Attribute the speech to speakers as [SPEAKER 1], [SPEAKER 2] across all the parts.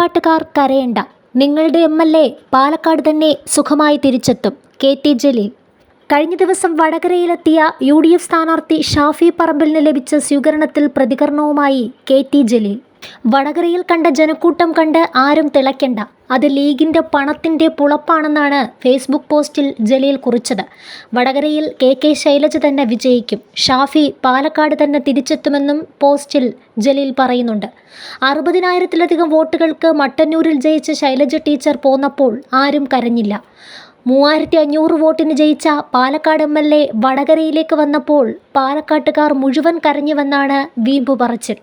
[SPEAKER 1] പാലക്കാട്ടുകാർ കരയണ്ട. നിങ്ങളുടെ M L A Palakkad തന്നെ സുഖമായി തിരിച്ചെത്തും. K T Jaleel. കഴിഞ്ഞ ദിവസം വടകരയിലെത്തിയ യു ഡി എഫ് സ്ഥാനാർത്ഥി ഷാഫി പറമ്പിലിന് ലഭിച്ച സ്വീകരണത്തിൽ പ്രതികരണവുമായി കെ ടി ജലീൽ. വടകരയിൽ കണ്ട ജനക്കൂട്ടം കണ്ട് ആരും തിളയ്ക്കണ്ട. അത് ലീഗിന്റെ പണത്തിന്റെ പുളപ്പാണെന്നാണ് ഫേസ്ബുക്ക് പോസ്റ്റിൽ ജലീൽ കുറിച്ചത്. വടകരയിൽ കെ കെ ശൈലജ തന്നെ വിജയിക്കും. ഷാഫി പാലക്കാട് തന്നെ തിരിച്ചെത്തുമെന്നും പോസ്റ്റിൽ ജലീൽ പറയുന്നുണ്ട്. അറുപതിനായിരത്തിലധികം വോട്ടുകൾക്ക് മട്ടന്നൂരിൽ ജയിച്ച ശൈലജ ടീച്ചർ പോന്നപ്പോൾ ആരും കരഞ്ഞില്ല. മൂവായിരത്തി അഞ്ഞൂറ് വോട്ടിന് ജയിച്ച പാലക്കാട് എം എൽ എ വടകരയിലേക്ക് വന്നപ്പോൾ പാലക്കാട്ടുകാർ മുഴുവൻ കരഞ്ഞുവെന്നാണ് വീമ്പു പറച്ചിൽ.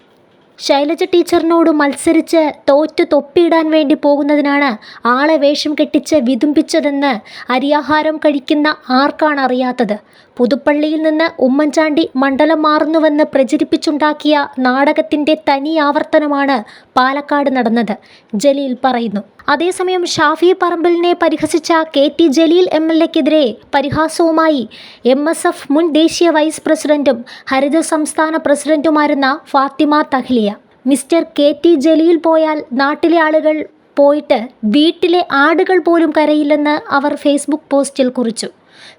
[SPEAKER 1] ശൈലജ ടീച്ചറിനോട് മത്സരിച്ച് തോറ്റു തൊപ്പിയിടാൻ വേണ്ടി പോകുന്നതിനാണ് ആളെ വേഷം കെട്ടിച്ച് വിതുമ്പിച്ചതെന്ന് അരിയാഹാരം കഴിക്കുന്ന ആർക്കാണ് അറിയാത്തത്? പുതുപ്പള്ളിയിൽ നിന്ന് ഉമ്മൻചാണ്ടി മണ്ഡലം മാറുന്നുവെന്ന് പ്രചരിപ്പിച്ചുണ്ടാക്കിയ നാടകത്തിന്റെ തനി ആവർത്തനമാണ് പാലക്കാട് നടന്നത് ജലീൽ പറയുന്നു. അതേസമയം ഷാഫി പറമ്പലിനെ പരിഹസിച്ച K T Jaleel M L എക്കെതിരെ പരിഹാസവുമായി എം എസ് എഫ് മുൻ ദേശീയ വൈസ് പ്രസിഡന്റും ഹരിത സംസ്ഥാന പ്രസിഡന്റുമായിരുന്ന Fathima Thahliya. Mister K T Jaleel പോയാൽ നാട്ടിലെ ആളുകൾ പോയിട്ട് വീട്ടിലെ ആടുകൾ പോലും കരയില്ലെന്ന് അവർ ഫേസ്ബുക്ക് പോസ്റ്റിൽ കുറിച്ചു.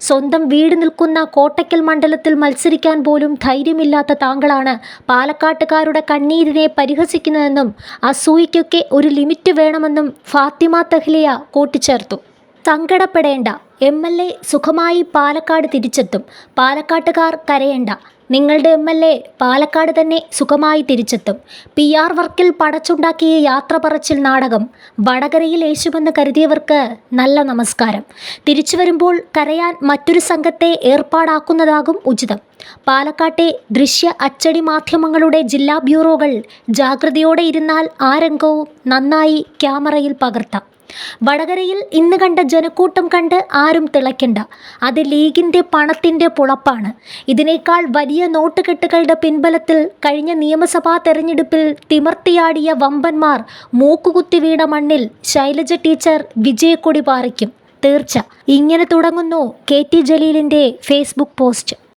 [SPEAKER 1] സ്വന്തം വീട് നിൽക്കുന്ന കോട്ടയ്ക്കൽ മണ്ഡലത്തിൽ മത്സരിക്കാൻ പോലും ധൈര്യമില്ലാത്ത താങ്കളാണ് പാലക്കാട്ടുകാരുടെ കണ്ണീരിനെ പരിഹസിക്കുന്നതെന്നും അസൂയിക്കൊക്കെ ഒരു ലിമിറ്റ് വേണമെന്നും ഫാത്തിമ തഹ്ലിയ കൂട്ടിച്ചേർത്തു. സങ്കടപ്പെടേണ്ട. എം എൽ എ സുഖമായി പാലക്കാട് തിരിച്ചെത്തും. പാലക്കാട്ടുകാർ കരയേണ്ട. നിങ്ങളുടെ എം എൽ എ പാലക്കാട് തന്നെ സുഖമായി തിരിച്ചെത്തും. പി ആർ വർക്കിൽ പടച്ചുണ്ടാക്കിയ യാത്ര പറച്ചിൽ നാടകം വടകരയിൽ യേശുവെന്ന് കരുതിയവർക്ക് നല്ല നമസ്കാരം. തിരിച്ചു വരുമ്പോൾ കരയാൻ മറ്റൊരു സംഘത്തെ ഏർപ്പാടാക്കുന്നതാകും ഉചിതം. പാലക്കാട്ടെ ദൃശ്യ അച്ചടി മാധ്യമങ്ങളുടെ ജില്ലാ ബ്യൂറോകൾ ജാഗ്രതയോടെ ഇരുന്നാൽ ആ രംഗവും നന്നായി ക്യാമറയിൽ പകർത്താം. വടകരയിൽ ഇന്ന് കണ്ട ജനക്കൂട്ടം കണ്ട് ആരും തിളയ്ക്കണ്ട. അത് ലീഗിന്റെ പണത്തിന്റെ പുളപ്പാണ്. ഇതിനേക്കാൾ വലിയ നോട്ടുകെട്ടുകളുടെ പിൻബലത്തിൽ കഴിഞ്ഞ നിയമസഭാ തെരഞ്ഞെടുപ്പിൽ തിമർത്തിയാടിയ വമ്പന്മാർ മൂക്കുകുത്തി വീണ മണ്ണിൽ ശൈലജ ടീച്ചർ വിജയക്കൊടി പാറിക്കും. തീർച്ച. ഇങ്ങനെ തുടങ്ങുന്നു കെ ടി ജലീലിന്റെ ഫേസ്ബുക്ക് പോസ്റ്റ്.